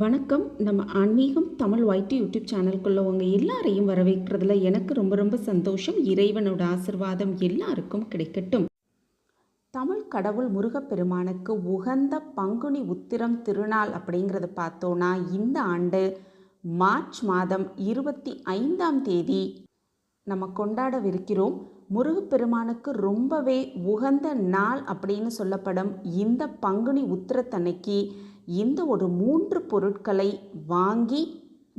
வணக்கம். நம்ம ஆன்மீகம் தமிழ் ஒய்டி யூடியூப் சேனலுக்குள்ள உங்கள் எல்லாரையும் வரவேற்கிறதுல எனக்கு ரொம்ப ரொம்ப சந்தோஷம். இறைவனோட ஆசிர்வாதம் எல்லாருக்கும் கிடைக்கட்டும். தமிழ் கடவுள் முருகப்பெருமானுக்கு உகந்த பங்குனி உத்திரம் திருநாள் அப்படிங்கிறத பார்த்தோன்னா இந்த ஆண்டு மார்ச் மாதம் இருபத்தி ஐந்தாம் தேதி நம்ம கொண்டாடவிருக்கிறோம். முருகப்பெருமானுக்கு ரொம்பவே உகந்த நாள் அப்படின்னு சொல்லப்படும் இந்த பங்குனி உத்திரத்தன்னைக்கு இந்த ஒரு மூன்று பொருட்களை வாங்கி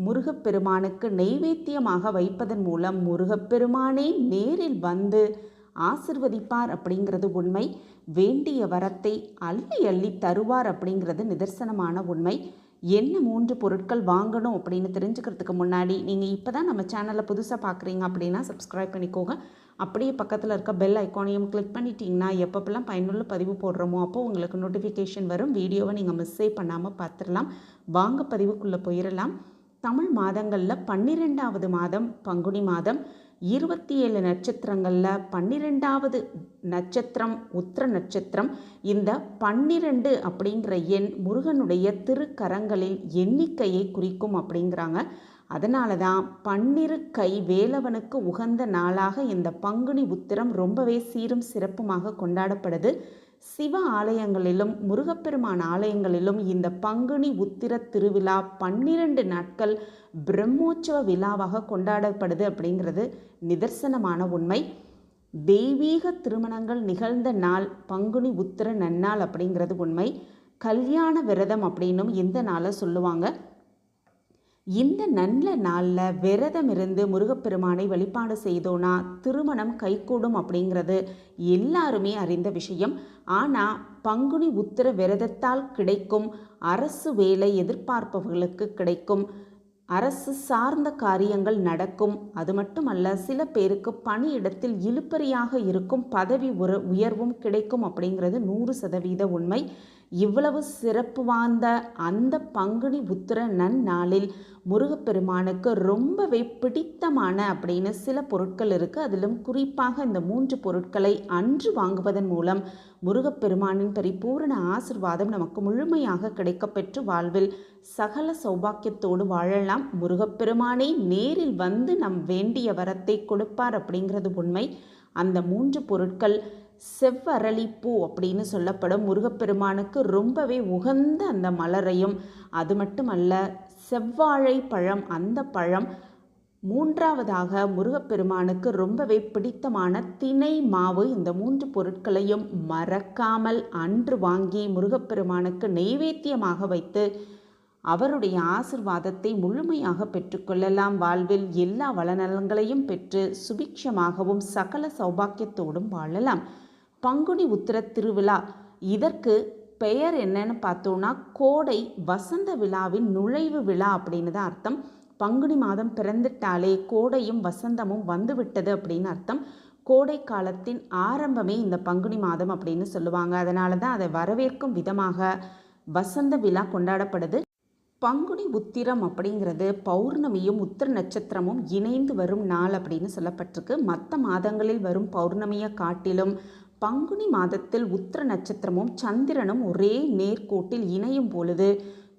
முருகப்பெருமானுக்கு நெய்வேத்தியமாக வைப்பதன் மூலம் முருகப்பெருமானே நேரில் வந்து ஆசிர்வதிப்பார் அப்படிங்கிறது உண்மை. வேண்டிய வரத்தை அள்ளி அள்ளி தருவார் அப்படிங்கிறது நிதர்சனமான உண்மை. என்ன மூன்று பொருட்கள் வாங்கணும் அப்படின்னு தெரிஞ்சுக்கிறதுக்கு முன்னாடி நீங்கள் இப்போ தான் நம்ம சேனலை புதுசாக பார்க்குறீங்க அப்படின்னா சப்ஸ்கிரைப் பண்ணிக்கோங்க. அப்படியே பக்கத்தில் இருக்க பெல் ஐக்கானையும் கிளிக் பண்ணிட்டீங்கன்னா எப்பப்பெல்லாம் பயனுள்ள பதிவு போடுறோமோ அப்போது உங்களுக்கு நோட்டிஃபிகேஷன் வரும். வீடியோவை நீங்கள் மிஸ்ஸே பண்ணாமல் பார்த்துடலாம் வாங்க பதிவுக்குள்ளே போயிடலாம் தமிழ் மாதங்களில் பன்னிரெண்டாவது மாதம் பங்குனி மாதம். இருபத்தி ஏழு நட்சத்திரங்களில் பன்னிரெண்டாவது நட்சத்திரம் உத்திர நட்சத்திரம். இந்த பன்னிரெண்டு அப்படிங்கிற எண் முருகனுடைய திருக்கரங்களில் எண்ணிக்கையை குறிக்கும் அப்படிங்கிறாங்க. அதனால தான் பன்னிரு கை வேலவனுக்கு உகந்த நாளாக இந்த பங்குனி உத்திரம் ரொம்பவே சீரும் சிறப்புமாக கொண்டாடப்படுது. சிவ ஆலயங்களிலும் முருகப்பெருமான் ஆலயங்களிலும் இந்த பங்குனி உத்திர திருவிழா பன்னிரண்டு நாட்கள் பிரம்மோற்சவ விழாவாக கொண்டாடப்படுது அப்படிங்கிறது நிதர்சனமான உண்மை. தெய்வீக திருமணங்கள் நிகழ்ந்த நாள் பங்குனி உத்திர நன்னாள் அப்படிங்கிறது உண்மை. கல்யாண விரதம் அப்படின்னும் இந்த நாளை சொல்லுவாங்க? இந்த நல்ல நாளில் விரதம் இருந்து முருகப்பெருமானை வழிபாடு செய்தோன்னா திருமணம் கைகூடும் அப்படிங்கிறது எல்லாருமே அறிந்த விஷயம். ஆனால் பங்குனி உத்திர விரதத்தால் கிடைக்கும் அரசு வேலை எதிர்பார்ப்பவர்களுக்கு கிடைக்கும். அரசு சார்ந்த காரியங்கள் நடக்கும். அது மட்டுமல்ல சில பேருக்கு பணியிடத்தில் இழுப்பறியாக இருக்கும் பதவி உற உயர்வும் கிடைக்கும் அப்படிங்கிறது நூறு சதவீத உண்மை. இவ்வளவு சிறப்பு வாய்ந்த அந்த பங்குனி உத்திர நன்னாளில் முருகப்பெருமானுக்கு ரொம்பவே பிடித்தமான அப்படின்னு சில பொருட்கள் இருக்குது அதிலும் குறிப்பாக இந்த மூன்று பொருட்களை அன்று வாங்குவதன் மூலம் முருகப்பெருமானின் பரிபூரண ஆசிர்வாதம் நமக்கு முழுமையாக கிடைக்கப்பெற்று வாழ்வில் சகல சௌபாக்கியத்தோடு வாழலாம். முருகப்பெருமானே நேரில் வந்து நம் வேண்டிய வரத்தை கொடுப்பார் அப்படிங்கிறது உண்மை. அந்த மூன்று பொருட்கள் செவ்வரளிப்பூ அப்படின்னு சொல்லப்படும் முருகப்பெருமானுக்கு ரொம்பவே உகந்த அந்த மலரையும். அது மட்டுமல்ல செவ்வாழை பழம் அந்த பழம் மூன்றாவதாக முருகப்பெருமானுக்கு ரொம்பவே பிடித்தமான திணை மாவு. இந்த மூன்று பொருட்களையும் மறக்காமல் அன்று வாங்கி முருகப்பெருமானுக்கு நெய்வேத்தியமாக வைத்து அவருடைய ஆசிர்வாதத்தை முழுமையாக பெற்றுக்கொள்ளலாம் வாழ்வில் எல்லா வளநலங்களையும் பெற்று சுபிக்ஷமாகவும் சகல சௌபாக்கியத்தோடும் வாழலாம். பங்குனி உத்திர திருவிழா. இதற்கு பெயர் என்னன்னு பார்த்தோன்னா கோடை வசந்த விழாவின் நுழைவு விழா அப்படின்னு தான் அர்த்தம். பங்குனி மாதம் பிறந்துட்டாலே கோடையும் வசந்தமும் வந்துவிட்டது அப்படின்னு அர்த்தம். கோடை காலத்தின் ஆரம்பமே இந்த பங்குனி மாதம் அப்படின்னு சொல்லுவாங்க. அதனால தான் அதை வரவேற்கும் விதமாக வசந்த விழா கொண்டாடப்படுது. பங்குனி உத்திரம் அப்படிங்கிறது பௌர்ணமியும் உத்திர நட்சத்திரமும் இணைந்து வரும் நாள் அப்படின்னு சொல்லப்பட்டிருக்கு. மற்ற மாதங்களில் வரும் பௌர்ணமியை காட்டிலும் பங்குனி மாதத்தில் உத்திர நட்சத்திரமும் சந்திரனும் ஒரே நேர்கோட்டில் இணையும் பொழுது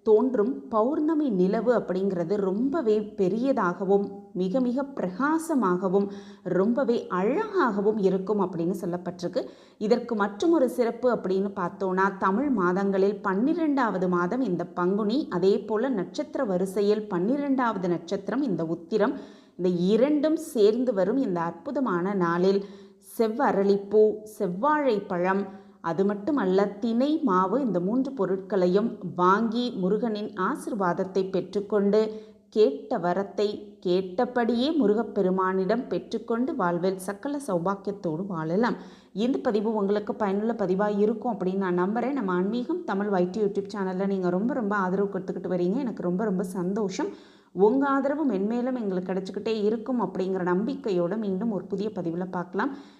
தோன்றும் பௌர்ணமி நிலவு அப்படிங்கிறது ரொம்பவே பெரியதாகவும் மிக மிக பிரகாசமாகவும் ரொம்பவே அழகாகவும் இருக்கும் அப்படின்னு சொல்லப்பட்டிருக்கு. இதற்கு மற்றும் ஒரு சிறப்பு அப்படின்னு பார்த்தோன்னா தமிழ் மாதங்களில் பன்னிரெண்டாவது மாதம் இந்த பங்குனி அதே போல் நட்சத்திர வரிசையில் பன்னிரெண்டாவது நட்சத்திரம் இந்த உத்திரம். இந்த இரண்டும் சேர்ந்து வரும் இந்த அற்புதமான நாளில் செவ்வரளிப்பூ செவ்வாழை பழம் அது மட்டுமல்ல தினை மாவு இந்த மூன்று பொருட்களையும் வாங்கி முருகனின் ஆசிர்வாதத்தை பெற்றுக்கொண்டு கேட்ட வரத்தை கேட்டபடியே முருகப்பெருமானிடம் பெற்றுக்கொண்டு வாழ்வில் சக்கல சௌபாக்கியத்தோடு வாழலாம். இந்த பதிவு உங்களுக்கு பயனுள்ள பதிவாக இருக்கும் அப்படின்னு நான் நம்புகிறேன் நம்ம ஆன்மீகம் தமிழ் வைட்டி யூடியூப் சேனலில் நீங்கள் ரொம்ப ரொம்ப ஆதரவு கொடுத்துக்கிட்டு வரீங்க. எனக்கு ரொம்ப ரொம்ப சந்தோஷம். உங்கள் ஆதரவு மென்மேலும் எங்களுக்கு கிடச்சிக்கிட்டே இருக்கும் அப்படிங்கிற நம்பிக்கையோடு மீண்டும் ஒரு புதிய பதிவில் பார்க்கலாம்.